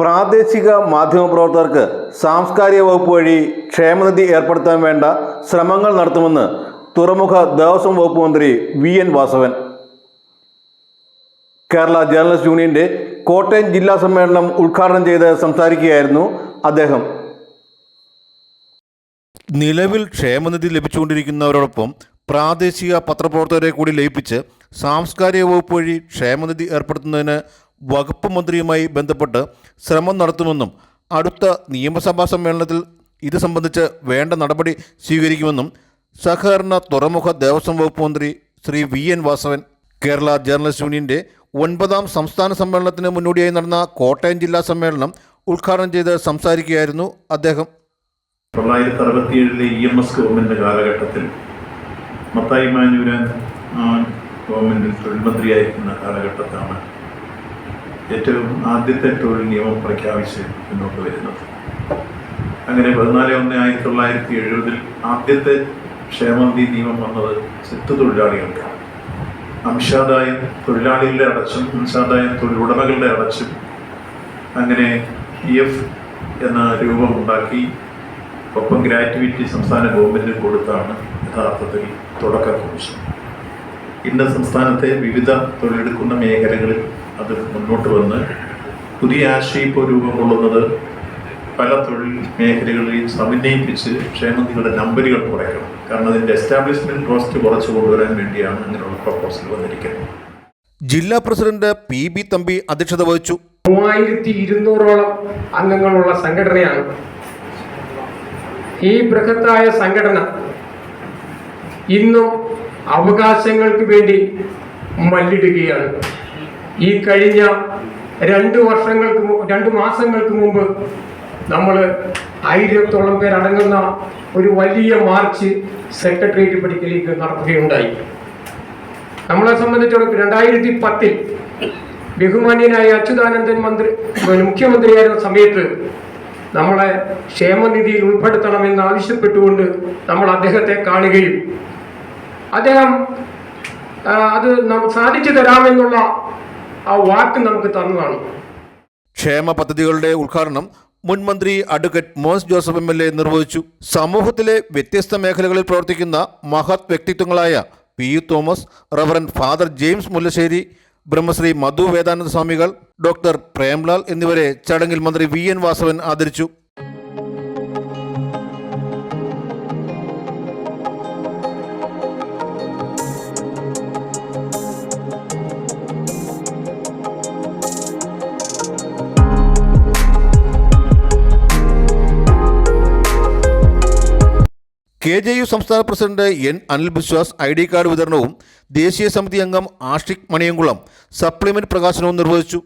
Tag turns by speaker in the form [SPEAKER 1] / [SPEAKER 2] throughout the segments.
[SPEAKER 1] പ്രാദേശിക മാധ്യമപ്രവർത്തകർക്ക് സാംസ്കാരിക വകുപ്പ് വഴി ക്ഷേമനിധി ഏർപ്പെടുത്താൻ വേണ്ട ശ്രമങ്ങൾ നടത്തുമെന്ന് തുറമുഖ ദേവസ്വം വകുപ്പ് മന്ത്രി V N Vasavan. Kerala journalist യൂണിയന്റെ കോട്ടയം ജില്ലാ സമ്മേളനം ഉദ്ഘാടനം ചെയ്ത് സംസാരിക്കുകയായിരുന്നു അദ്ദേഹം. നിലവിൽ ക്ഷേമനിധി ലഭിച്ചുകൊണ്ടിരിക്കുന്നവരോടൊപ്പം പ്രാദേശിക പത്രപ്രവർത്തകരെ കൂടി ലയിപ്പിച്ച് സാംസ്കാരിക വകുപ്പ് വഴി ക്ഷേമനിധി ഏർപ്പെടുത്തുന്നതിന് വകുപ്പ് മന്ത്രിയുമായി ബന്ധപ്പെട്ട് ശ്രമം നടത്തുമെന്നും അടുത്ത നിയമസഭാ സമ്മേളനത്തിൽ ഇത് സംബന്ധിച്ച് വേണ്ട നടപടി സ്വീകരിക്കുമെന്നും സഹകരണ തുറമുഖ ദേവസ്വം വകുപ്പ് മന്ത്രി Sri V N Vasavan Kerala journalist യൂണിയന്റെ ഒൻപതാം സംസ്ഥാന സമ്മേളനത്തിന് മുന്നോടിയായി നടന്ന കോട്ടയം ജില്ലാ സമ്മേളനം ഉദ്ഘാടനം ചെയ്ത് സംസാരിക്കുകയായിരുന്നു അദ്ദേഹം.
[SPEAKER 2] തൊള്ളായിരത്തി അറുപത്തിയേഴിലെ ഇ എം എസ് ഗവൺമെന്റ് കാലഘട്ടത്തിൽ മത്തായി മാനൂരൻ ഗവൺമെന്റ് തൊഴിൽ മന്ത്രിയായിരിക്കുന്ന കാലഘട്ടത്താണ് ഏറ്റവും ആദ്യത്തെ തൊഴിൽ നിയമം പ്രഖ്യാപിച്ച് മുന്നോട്ട് വരുന്നത്. അങ്ങനെ പതിനാല് ഒന്ന് ആയിരത്തി തൊള്ളായിരത്തി എഴുപതിൽ ആദ്യത്തെ ക്ഷേമനിധി നിയമം വന്നത് ചെത്തു തൊഴിലാളികൾക്കാണ് അംശാദായം തൊഴിലാളികളുടെ അടച്ചും അംശാദായം തൊഴിലുടമകളുടെ അടച്ചും അങ്ങനെ പി എഫ് എന്ന രൂപം ഉണ്ടാക്കി ഒപ്പം ഗ്രാറ്റുവിറ്റി സംസ്ഥാന ഗവൺമെന്റ് കൊടുത്താണ് യഥാർത്ഥത്തിൽ തുടക്കം കുറിച്ചത്. ഇന്ന് സംസ്ഥാനത്തെ വിവിധ തൊഴിലെടുക്കുന്ന മേഖലകളിൽ അത് മുന്നോട്ട് വന്ന് പുതിയ ആശയിപ്പോൾ രൂപം കൊള്ളുന്നത് പല തൊഴിൽ മേഖലകളെയും സമന്വയിപ്പിച്ച് ക്ഷേമനിധികളുടെ നമ്പറുകൾ കുറയ്ക്കണം. കാരണം അതിന്റെ എസ്റ്റാബ്ലിഷ്മെന്റ് കോസ്റ്റ് കുറച്ച് കൊണ്ടുവരാൻ വേണ്ടിയാണ് അങ്ങനെയുള്ള പ്രപ്പോസൽ വന്നിരിക്കുന്നത്.
[SPEAKER 1] ജില്ലാ പ്രസിഡന്റ് പി ബി തമ്പി അധ്യക്ഷത വഹിച്ചു.
[SPEAKER 3] മൂവായിരത്തി ഇരുന്നൂറോളം അംഗങ്ങളുള്ള സംഘടനയാണ്. ഈ ബൃഹത്തായ സംഘടന ഇന്നും അവകാശങ്ങൾക്ക് വേണ്ടി മല്ലിടുകയാണ്. ഈ കഴിഞ്ഞ രണ്ട് വർഷങ്ങൾക്ക് രണ്ടു മാസങ്ങൾക്ക് മുമ്പ് നമ്മൾ ആയിരത്തോളം പേരടങ്ങുന്ന ഒരു വലിയ മാർച്ച് സെക്രട്ടേറിയറ്റ് പടിക്കലേക്ക് നടത്തുകയുണ്ടായി നമ്മളെ സംബന്ധിച്ചിടത്തോളം രണ്ടായിരത്തി പത്തിൽ ബഹുമാന്യനായ അച്യുതാനന്ദൻ മന്ത്രി മുഖ്യമന്ത്രിയായിരുന്ന സമയത്ത് നമ്മളെ ക്ഷേമനിധിയിൽ ഉൾപ്പെടുത്തണമെന്ന് ആവശ്യപ്പെട്ടുകൊണ്ട് നമ്മൾ അദ്ദേഹത്തെ കാണുകയും അദ്ദേഹം അത് സാധിച്ചു തരാമെന്നുള്ള ആ വാക്ക് നമുക്ക് തന്നതാണ്
[SPEAKER 1] ക്ഷേമ പദ്ധതികളുടെ ഉദ്ഘാടനം മുൻ മന്ത്രി advocate Mons Joseph M L A നിർവഹിച്ചു. സമൂഹത്തിലെ വ്യത്യസ്ത മേഖലകളിൽ പ്രവർത്തിക്കുന്ന മഹത് വ്യക്തിത്വങ്ങളായ P U Thomas reverend father James Mullassery Brahmasri Madhu Vedananda സ്വാമികൾ ഡോക്ടർ പ്രേംലാൽ എന്നിവരെ ചടങ്ങിൽ മന്ത്രി വി എൻ വാസവൻ ആദരിച്ചു. കെ ജെ യു സംസ്ഥാന president N Anil Biswas I D card വിതരണവും ദേശീയ സമിതി അംഗം ആഷിഖ് മണിയങ്കുളം സപ്ലിമെന്റ് പ്രകാശനവും നിർവഹിച്ചു.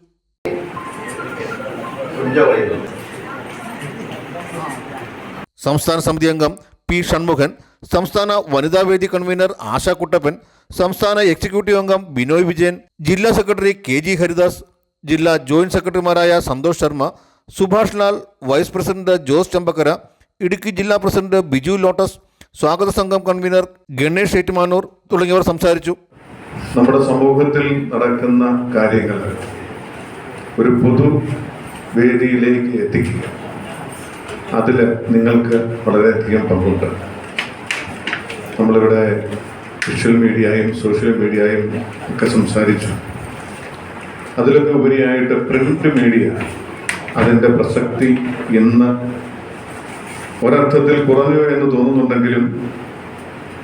[SPEAKER 1] സംസ്ഥാന സമിതി അംഗം പി ഷൺമുഖൻ സംസ്ഥാന വനിതാവേദി കൺവീനർ ആശാ കുട്ടപ്പൻ സംസ്ഥാന എക്സിക്യൂട്ടീവ് അംഗം ബിനോയ് വിജയൻ ജില്ലാ സെക്രട്ടറി കെ ജി ഹരിദാസ് ജില്ലാ ജോയിന്റ് സെക്രട്ടറിമാരായ സന്തോഷ് ശർമ്മ സുഭാഷ് ലാൽ വൈസ് പ്രസിഡന്റ് ജോസ് ചമ്പക്കര ഇടുക്കി ജില്ലാ പ്രസിഡന്റ് ബിജു ലോട്ടസ് സ്വാഗത സംഘം കൺവീനർ ഗണേഷ് ഏറ്റുമാനൂർ തുടങ്ങിയവർ സംസാരിച്ചു.
[SPEAKER 4] നമ്മുടെ സമൂഹത്തിൽ നടക്കുന്ന കാര്യങ്ങൾ ഒരു പൊതു വേദിയിലേക്ക് എത്തിക്കുക. അതിൽ നിങ്ങൾക്ക് വളരെയധികം പങ്കുണ്ട്. നമ്മളിവിടെ സോഷ്യൽ മീഡിയയും സോഷ്യൽ മീഡിയയും ഒക്കെ സംസാരിച്ചു. അതിലൊക്കെ ഉപരിയായിട്ട് പ്രിന്റ് മീഡിയ അതിന്റെ പ്രസക്തി ഇന്ന് ഒരർത്ഥത്തിൽ കുറഞ്ഞു എന്ന് തോന്നുന്നുണ്ടെങ്കിലും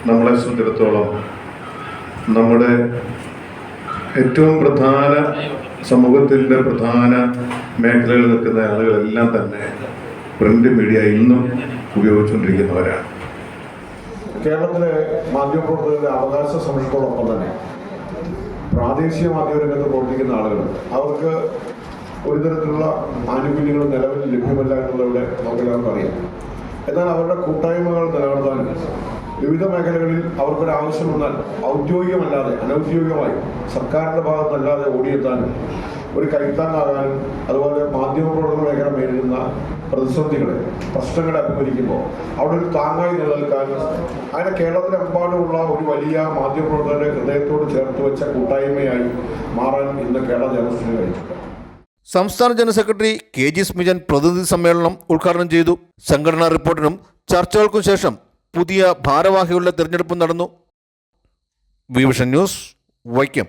[SPEAKER 4] നമ്മളെ സംബന്ധിച്ചിടത്തോളം നമ്മുടെ ഏറ്റവും പ്രധാന സമൂഹത്തിന്റെ പ്രധാന മേഖലകളിൽ നിൽക്കുന്ന ആളുകളെല്ലാം തന്നെ പ്രിന്റ് മീഡിയ ഇന്നും ഉപയോഗിച്ചുകൊണ്ടിരിക്കുന്നവരാണ്.
[SPEAKER 5] കേരളത്തിലെ മാധ്യമപ്രവർത്തകരുടെ അവകാശ സംരക്ഷണത്തോടൊപ്പം തന്നെ പ്രാദേശിക മാധ്യമരംഗത്ത് പ്രവർത്തിക്കുന്ന ആളുകൾ അവർക്ക് ഒരു തരത്തിലുള്ള ആനുകൂല്യങ്ങൾ നിലവിൽ ലഭ്യമല്ല എന്നുള്ളവിടെ നമുക്കെല്ലാവർക്കും അറിയാം. എന്നാൽ അവരുടെ കൂട്ടായ്മകൾ നിലനിർത്താനും. വിവിധ മേഖലകളിൽ അവർക്കൊരു ആവശ്യം വന്നാൽ ഔദ്യോഗികമല്ലാതെ അനൗദ്യോഗികമായി സർക്കാരിന്റെ ഭാഗത്തല്ലാതെ ഓടിയെത്താനും ഒരു കൈത്താങ്ങാകാനും അതുപോലെ മാധ്യമപ്രവർത്തന മേഖല നേരിടുന്ന പ്രതിസന്ധികളെ പ്രശ്നങ്ങളെ അഭിമുഖിക്കുമ്പോൾ അവിടെ ഒരു താങ്ങായി നിലനിൽക്കാനും അങ്ങനെ കേരളത്തിലെമ്പാടുമുള്ള ഒരു വലിയ മാധ്യമപ്രവർത്തകരുടെ ഹൃദയത്തോട് ചേർത്ത് വെച്ച കൂട്ടായ്മയായി മാറാൻ ഇന്ന് കേരള ജനസ്ഥിതി കഴിച്ചിട്ടുണ്ട്
[SPEAKER 1] സംസ്ഥാന general secretary K G Smijan പ്രതിനിധി സമ്മേളനം ഉദ്ഘാടനം ചെയ്തു. സംഘടനാ റിപ്പോർട്ടിനും ചർച്ചകൾക്കും ശേഷം പുതിയ ഭാരവാഹികളുടെ തിരഞ്ഞെടുപ്പ് നടന്നു. വിവിഷൻ ന്യൂസ് വൈക്കം.